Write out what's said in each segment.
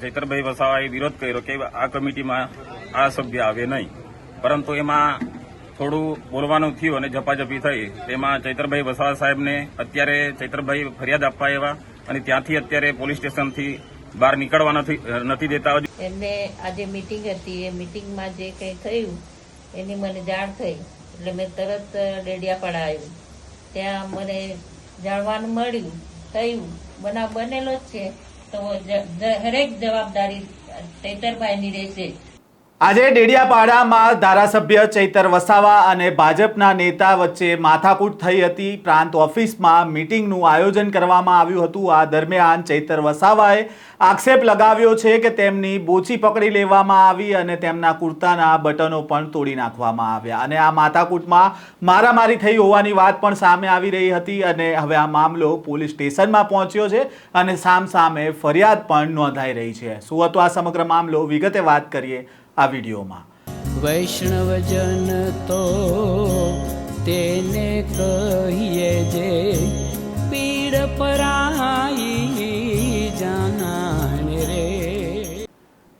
ચૈતરભાઈ વસાવાએ વિરોધ કર્યો કે આ કમિટીમાં આ સભ્ય આવે નહીં. પરંતુ એમાં થોડું બોલવાનું થયું અને ઝપાઝપી થઈ. તેમાં ચૈતરભાઈ વસાવા સાહેબને અત્યારે ચૈતરભાઈ ફરિયાદ આપવા આવ્યા અને ત્યાંથી અત્યારે પોલીસ સ્ટેશનથી બહાર નીકળવા નથી દેતા. એમને આજે મિટિંગ હતી. એ મિટિંગમાં જે કંઈ થયું એની મને જાણ થઈ. એટલે મેં તરત ડેડિયાપાડા આવ્યું. ત્યાં મને જાણવાનું મળ્યું, થયું. બનાવ બનેલો જ છે. તો દરેક જવાબદારી ચૈતરભાઈની રહેશે. આજે ડેડિયાપાડામાં ધારાસભ્ય ચૈતર વસાવા અને ભાજપના નેતા વચ્ચે માથાકૂટ થઈ હતી. પ્રાંત ઓફિસમાં મીટિંગનું આયોજન કરવામાં આવ્યું હતું. આ દરમિયાન ચૈતર વસાવાએ આક્ષેપ લગાવ્યો છે કે તેમની બોચી પકડી લેવામાં આવી અને તેમના કુર્તાના બટનો પણ તોડી નાખવામાં આવ્યા. અને આ માથાકૂટમાં મારામારી થઈ હોવાની વાત પણ સામે આવી રહી હતી અને હવે આ મામલો પોલીસ સ્ટેશનમાં પહોંચ્યો છે અને સામ સામે ફરિયાદ પણ નોંધાઈ રહી છે. શું હતો આ સમગ્ર મામલો? વિગતે વાત કરીએ આ વિડીયોમાં. વૈષ્ણવજન તો તેને કહીએ જે પીડ પરાઈ જાનાને રે.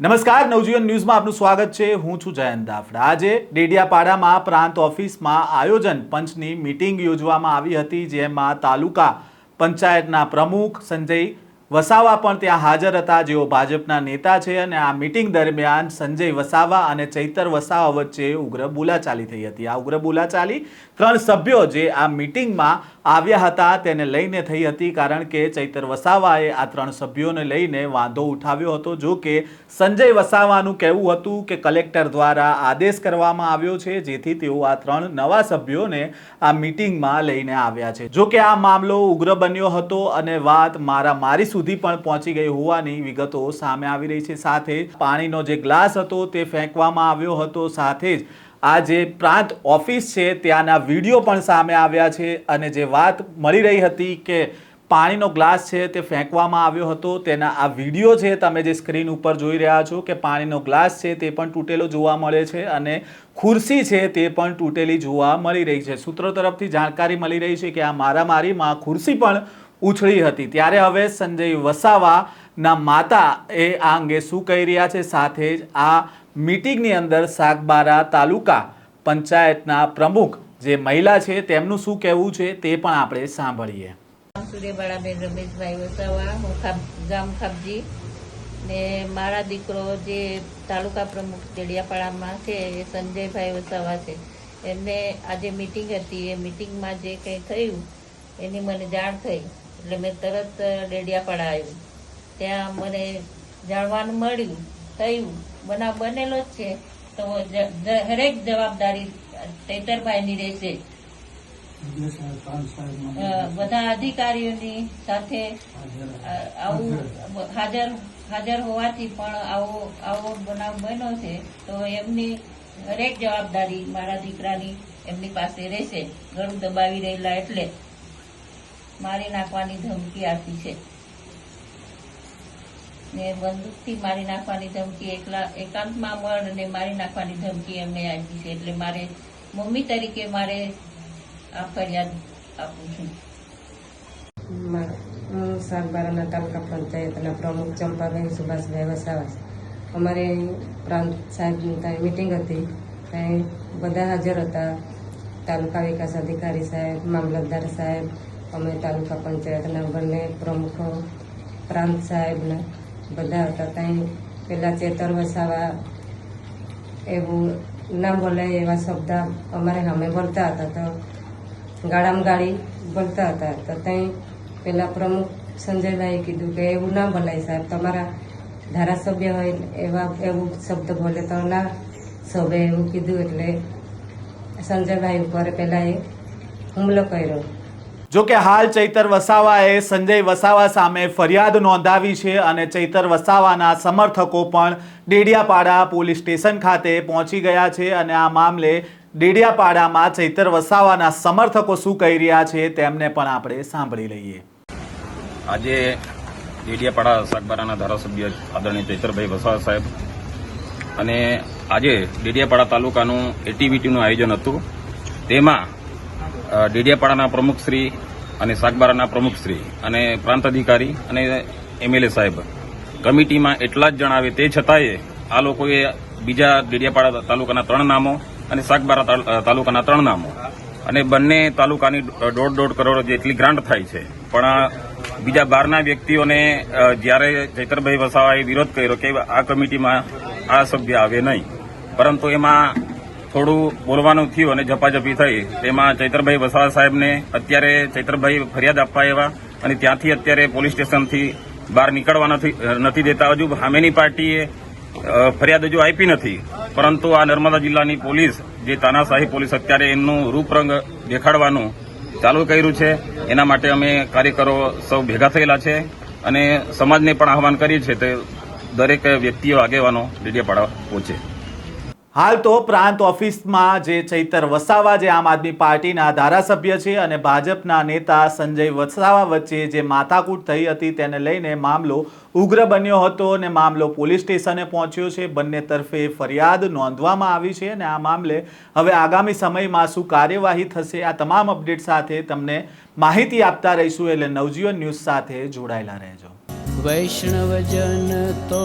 નમસ્કાર નવજીવન ન્યૂઝમાં આપનું સ્વાગત છે. હું છું જયંત દાફડા. આજે ડેડિયાપાડામાં પ્રાંત ઓફિસમાં આયોજન પંચની મીટિંગ યોજવામાં આવી હતી જેમાં તાલુકા પંચાયતના પ્રમુખ સંજય વસાવા પણ ત્યાં હાજર હતા. જેઓ ભાજપના નેતા છે અને આ મીટિંગ દરમિયાન સંજય વસાવા અને ચૈતર વસાવા વચ્ચે ઉગ્ર બોલાચાલી થઈ હતી. આ ઉગ્ર બોલાચાલી ત્રણ સભ્યો જે આ મીટિંગમાં આવ્યા હતા તેને લઈને થઈ હતી કારણ કે ચૈતર વસાવાએ આ ત્રણ સભ્યોને લઈને વાંધો ઉઠાવ્યો હતો. જો કે સંજય વસાવાનું કહેવું હતું કે કલેક્ટર દ્વારા આદેશ કરવામાં આવ્યો છે, જેથી તેઓ આ ત્રણ નવા સભ્યોને આ મીટિંગમાં લઈને આવ્યા છે. જો કે આ મામલો ઉગ્ર બન્યો હતો અને વાત મારા મારી સુધી પણ પહોંચી ગઈ હોવાની વિગતો સામે આવી રહી છે. સાથે પાણીનો જે ગ્લાસ હતો તે ફેંકવામાં આવ્યો હતો. સાથે જ આ જે પ્રાંત ઓફિસ છે ત્યાંના વીડિયો પણ સામે આવ્યા છે અને જે વાત મળી રહી હતી કે પાણીનો ગ્લાસ છે તે ફેંકવામાં આવ્યો હતો. તેના આ વીડિયો છે તમે જે સ્ક્રીન ઉપર જોઈ રહ્યા છો કે પાણીનો ગ્લાસ છે તે પણ તૂટેલો જોવા મળે છે અને ખુરશી છે તે પણ તૂટેલી જોવા મળી રહી છે. સૂત્રો તરફથી જાણકારી મળી રહી છે કે આ મારામારીમાં ખુરશી પણ ઉછળી હતી. ત્યારે હવે સંજય વસાવાના માતા એ આ અંગે શું કહી રહ્યા છે? સાથે જ આ મીટિંગની અંદર સાગબારા તાલુકા પંચાયતના પ્રમુખ જે મહિલા છે, તેમનું શું કહેવું છે તે પણ આપણે સાંભળીએ. સૂર્યબાળાબેન રમેશભાઈ વસાવા, હું ગામ ખાબજી. ને મારા દીકરો જે તાલુકા પ્રમુખ ડેડિયાપાડામાં છે, એ સંજયભાઈ વસાવા છે. એમને આજે મિટિંગ હતી. એ મિટિંગમાં જે કંઈ થયું, એની મને જાણ થઈ. એટલે મેં તરત ડેડિયાપાડા આવ્યું ત્યાં મને જાણવાનું મળ્યું, થયું. બનાવ બનેલો જ છે. તો હરેક જવાબદારી ચૈતરભાઈની રહેશે. બધા અધિકારીઓની સાથે આવું હાજર હાજર હોવાથી પણ આવો આવો બનાવ બન્યો છે. તો એમની હરેક જવાબદારી મારા દીકરાની એમની પાસે રહેશે. ગળું દબાવી રહેલા એટલે. મારી નાખવાની ધમકી આપી છે. ને બંદૂકથી મારી નાખવાની ધમકી, એકલા, એકાંતમાં મળ અને મારી નાખવાની ધમકી એમને આપી છે. એટલે મારે મમ્મી તરીકે મારે આ ફરિયાદ આપું છું. હું સાગબારાના તાલુકા પંચાયતના પ્રમુખ ચંપાબેન સુભાષભાઈ વસાવા અમારે પ્રાંત સાહેબની ત્યાં મિટિંગ હતી ત્યાં બધા હાજર હતા. તાલુકા વિકાસ અધિકારી સાહેબ, મામલતદાર સાહેબ અમે તાલુકા પંચાયતના બંને પ્રમુખો પ્રાંત સાહેબને બધા હતા. ત્યાં પહેલાં ચેતર વસાવા એવું ના બોલે એવા શબ્દ અમારે અમે બોલતા હતા. તો ગાળામાં ગાળી બોલતા હતા. તો ત્યાં પહેલાં પ્રમુખ સંજયભાઈએ કીધું કે એવું ના બોલાય સાહેબ. તમારા ધારાસભ્ય હોય એવા એવું શબ્દ બોલે તો ના સભે એવું કીધું એટલે સંજયભાઈ ઉપર પહેલાં એ હુમલો કર્યો. જો કે હાલ ચૈતર વસાવાએ સંજય વસાવા સામે ફરિયાદ નોંધાવી છે અને ચૈતર વસાવાના સમર્થકો પણ ડેડિયાપાડા પોલીસ સ્ટેશન ખાતે પહોંચી ગયા છે અને આ મામલે ડેડિયાપાડામાં ચૈતર વસાવાના સમર્થકો શું કહી રહ્યા છે તેમને પણ આપણે સાંભળી લઈએ. આજે ડેડિયાપાડા સાગબારાના ધારાસભ્ય આદરણીય ચૈતરભાઈ વસાવા સાહેબ અને આજે ડેડિયાપાડા તાલુકાનું એટીવીટીનું આયોજન હતું. તેમાં ડેડિયાપાડાના પ્રમુખશ્રી અને સાગબારાના પ્રમુખશ્રી અને પ્રાંત અધિકારી અને એમએલએ સાહેબ. કમિટીમાં એટલા જ જણાવે તે છતાંય આ લોકોએ બીજા ડેડિયાપાડા તાલુકાના ત્રણ નામો અને સાગબારા તાલુકાના ત્રણ નામો. અને બંને તાલુકાની દોઢ દોઢ કરોડ જેટલી ગ્રાન્ટ થાય છે. પણ બીજા બહારના વ્યક્તિઓને જ્યારે ચૈતરભાઈ વસાવાએ વિરોધ કર્યો કે આ કમિટીમાં આ સભ્ય આવે નહીં. પરંતુ એમાં થોડું બોલવાનું થયું અને ઝપાઝપી થઈ. તેમાં ચૈતરભાઈ વસાવા સાહેબને અત્યારે ચૈતરભાઈ ફરિયાદ આપવા આવ્યા અને ત્યાંથી અત્યારે પોલીસ સ્ટેશનથી બહાર નીકળવા નથી નથી દેતા. હજુ સામેની પાર્ટીએ ફરિયાદ હજુ આપી નથી. પરંતુ આ નર્મદા જિલ્લાની પોલીસ, જે તાનાશાહી પોલીસ અત્યારે એમનું રૂપરંગ દેખાડવાનું ચાલુ કર્યું છે. એના માટે અમે કાર્યકરો સૌ ભેગા થયેલા છે અને સમાજને પણ આહવાન કરીએ છીએ તે દરેક વ્યક્તિઓ આગેવાનો ડેડિયાપાડા પહોંચે. હાલ તો પ્રાંત ઓફિસમાં જે ચૈતર વસાવા જે આમ આદમી પાર્ટીના ધારાસભ્ય છે અને ભાજપના નેતા સંજય વસાવા વચ્ચે જે માથાકૂટ થઈ હતી તેને લઈને મામલો ઉગ્ર બન્યો હતો અને મામલો પોલીસ સ્ટેશને પહોંચ્યો છે. બંને તરફે ફરિયાદ નોંધવામાં આવી છે અને આ મામલે હવે આગામી સમયમાં શું કાર્યવાહી થશે આ તમામ અપડેટ સાથે તમને માહિતી આપતા રહીશું એટલે નવજીવન ન્યૂઝ સાથે જોડાયેલા રહેજો. વૈષ્ણવજન તો